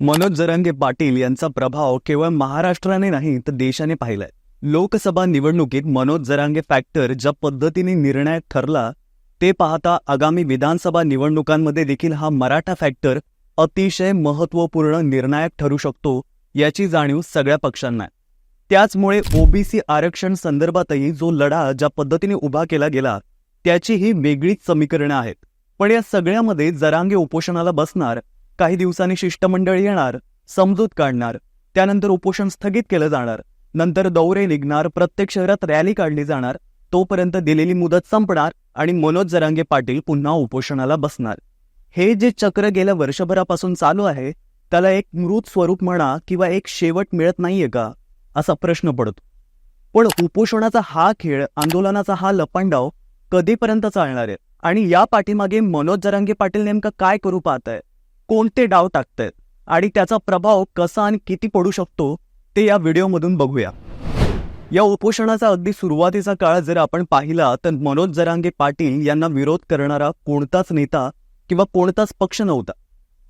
मनोज जरांगे पाटील यांचा प्रभाव केवळ महाराष्ट्राने नाही तर देशाने पाहिलाय. लोकसभा निवडणुकीत मनोज जरांगे फॅक्टर ज्या पद्धतीने निर्णायक ठरला ते पाहता आगामी विधानसभा निवडणुकांमध्ये देखील हा मराठा फॅक्टर अतिशय महत्त्वपूर्ण निर्णायक ठरू शकतो याची जाणीव सगळ्या पक्षांना आहे. त्याचमुळे ओबीसी आरक्षण संदर्भातही जो लढा ज्या पद्धतीने उभा केला गेला त्याची ही वेगळीच समीकरणं आहेत. पण या सगळ्यामध्ये जरांगे उपोषणाला बसणार काही दिवसांनी शिष्टमंडळ येणार समजूत काढणार त्यानंतर उपोषण स्थगित केलं जाणार नंतर दौरे निघणार प्रत्येक शहरात रॅली काढली जाणार तोपर्यंत दिलेली मुदत संपणार आणि मनोज जरांगे पाटील पुन्हा उपोषणाला बसणार. हे जे चक्र गेल्या वर्षभरापासून चालू आहे त्याला एक मृत स्वरूप म्हणा किंवा एक शेवट मिळत नाहीये का असा प्रश्न पडतो. पण उपोषणाचा हा खेळ आंदोलनाचा हा लपंडाव कधीपर्यंत चालणार आहे? आणि या पाठीमागे मनोज जरांगे पाटील नेमकं काय करू पाहत आहे कोणते डाव टाकतायत आणि त्याचा प्रभाव कसा आणि किती पडू शकतो ते या व्हिडिओमधून बघूया. या उपोषणाचा अगदी सुरुवातीचा काळ जर आपण पाहिला तर मनोज जरांगे पाटील यांना विरोध करणारा कोणताच नेता किंवा कोणताच पक्ष नव्हता.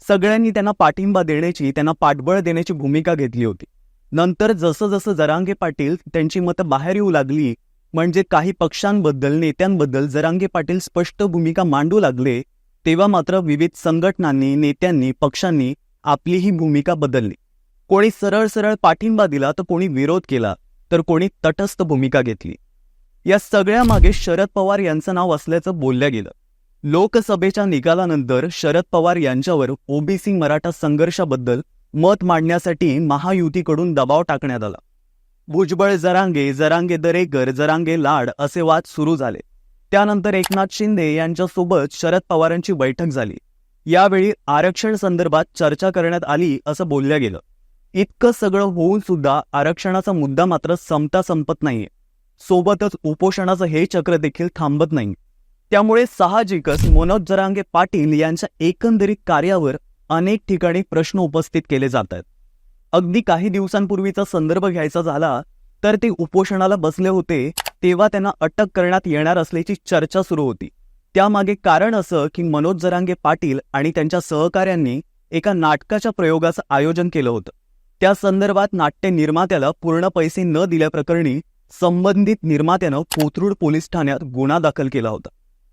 सगळ्यांनी त्यांना पाठिंबा देण्याची त्यांना पाठबळ देण्याची भूमिका घेतली होती. नंतर जसं जसं जरांगे पाटील त्यांची मतं बाहेर येऊ लागली म्हणजे काही पक्षांबद्दल नेत्यांबद्दल जरांगे पाटील स्पष्ट भूमिका मांडू लागले तेव्हा मात्र विविध संघटनांनी नेत्यांनी पक्षांनी आपली ही भूमिका बदलली. कोणी सरळ सरळ पाठिंबा दिला तर कोणी विरोध केला तर कोणी तटस्थ भूमिका घेतली. या सगळ्या मागे शरद पवार यांचं नाव असल्याचं बोललं गेलं. लोकसभेच्या निकालानंतर शरद पवार यांच्यावर ओबीसी मराठा संघर्षाबद्दल मत मांडण्यासाठी महायुतीकडून दबाव टाकण्यात आला. भुजबळ जरांगे जरांगे दरेकर जरांगे लाड असे वाद सुरू झाले. त्यानंतर एकनाथ शिंदे यांच्यासोबत शरद पवारांची बैठक झाली. यावेळी आरक्षण संदर्भात चर्चा करण्यात आली असं बोललं गेलं. इतकं सगळं होऊन सुद्धा आरक्षणाचा मुद्दा मात्र संपता संपत नाहीये. सोबतच उपोषणाचं हे चक्र देखील थांबत नाही. त्यामुळे साहजिकच मनोज जरांगे पाटील यांच्या एकंदरीत कार्यावर अनेक ठिकाणी प्रश्न उपस्थित केले जात आहेत अगदी काही दिवसांपूर्वीचा संदर्भ घ्यायचा झाला तर ते उपोषणाला बसले होते तेव्हा त्यांना अटक करण्यात येणार असल्याची चर्चा सुरू होती. त्यामागे कारण असं की मनोज जरांगे पाटील आणि त्यांच्या सहकाऱ्यांनी एका नाटकाच्या प्रयोगाचं आयोजन केलं होतं. त्या संदर्भात नाट्य निर्मात्याला पूर्ण पैसे न दिल्याप्रकरणी संबंधित निर्मात्यानं कोथरूड पोलीस ठाण्यात गुन्हा दाखल केला होता.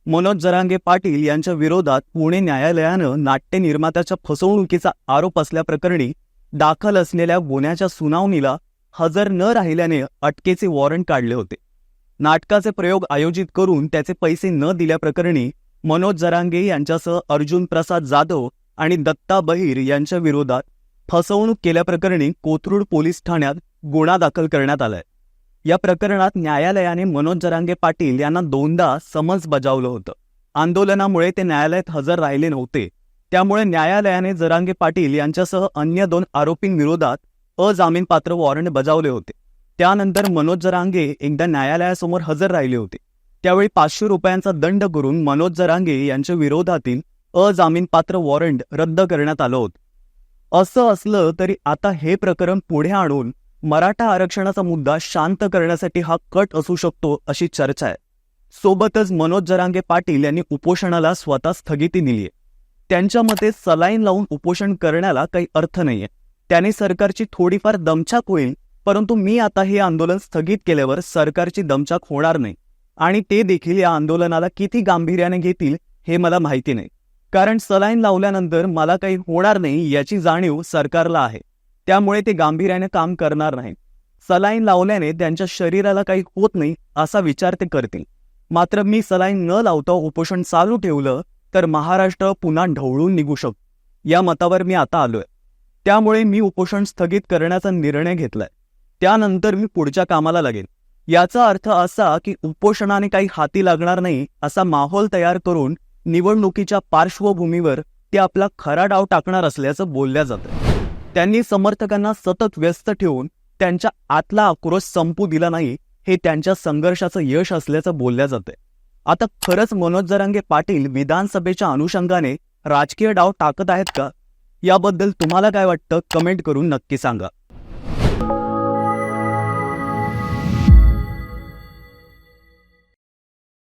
मनोज जरांगे पाटील यांच्या विरोधात पुणे न्यायालयानं नाट्य निर्मात्याच्या फसवणुकीचा आरोप असल्याप्रकरणी दाखल असलेल्या गुन्ह्याच्या सुनावणीला हजर न राहिल्याने अटकेचे वॉरंट काढले होते. नाटकाचे प्रयोग आयोजित करून त्याचे पैसे न दिल्याप्रकरणी मनोज जरांगे यांच्यासह अर्जुन प्रसाद जाधव आणि दत्ता बहिर यांच्या विरोधात फसवणूक केल्याप्रकरणी कोथरूड पोलीस ठाण्यात गुन्हा दाखल करण्यात आलाय. या प्रकरणात न्यायालयाने मनोज जरांगे पाटील यांना दोनदा समन्स बजावलं होतं. आंदोलनामुळे ते न्यायालयात हजर राहिले नव्हते. त्यामुळे न्यायालयाने जरांगे पाटील यांच्यासह अन्य दोन आरोपींविरोधात अजामीनपात्र वॉरंट बजावले होते. त्यानंतर मनोज जरांगे एकदा न्यायालयासमोर हजर राहिले होते. त्यावेळी पाचशे रुपयांचा दंड करून मनोज जरांगे यांच्या विरोधातील अजामीनपात्र वॉरंट रद्द करण्यात आलं होतं. असं असलं तरी आता हे प्रकरण पुढे आणून मराठा आरक्षणाचा मुद्दा शांत करण्यासाठी हा कट असू शकतो अशी चर्चा आहे. सोबतच मनोज जरांगे पाटील यांनी उपोषणाला स्वतः स्थगिती दिलीय. त्यांच्या मते सलाईन लावून उपोषण करण्याला काही अर्थ नाहीये. त्याने सरकारची थोडीफार दमछाक होईल परंतु मी आता हे आंदोलन स्थगित केल्यावर सरकारची दमचाक होणार नाही आणि ते देखील या आंदोलनाला किती गांभीर्याने घेतील हे मला माहिती नाही. कारण सलाईन लावल्यानंतर मला काही होणार नाही याची जाणीव सरकारला आहे. त्यामुळे ते गांभीर्याने काम करणार नाही सलाईन लावल्याने त्यांच्या शरीराला काही होत नाही असा विचार ते करतील. मात्र मी सलाईन न लावता उपोषण चालू ठेवलं तर महाराष्ट्र पुन्हा ढवळून निघू शकतो. या मतावर मी आता आलोय. त्यामुळे मी उपोषण स्थगित करण्याचा निर्णय घेतलाय. त्यानंतर मी पुढच्या कामाला लागेन. याचा अर्थ असा की उपोषणाने काही हाती लागणार नाही असा माहोल तयार करून निवडणुकीच्या पार्श्वभूमीवर ते आपला खरा डाव टाकणार असल्याचं बोलल्या जातं. त्यांनी समर्थकांना सतत व्यस्त ठेवून त्यांच्या आतला आक्रोश संपू दिला नाही हे त्यांच्या संघर्षाचं यश असल्याचं बोलल्या जातंय आता खरंच मनोज जरांगे पाटील विधानसभेच्या अनुषंगाने राजकीय डाव टाकत आहेत का? याबद्दल तुम्हाला काय वाटतं? कमेंट करून नक्की सांगा.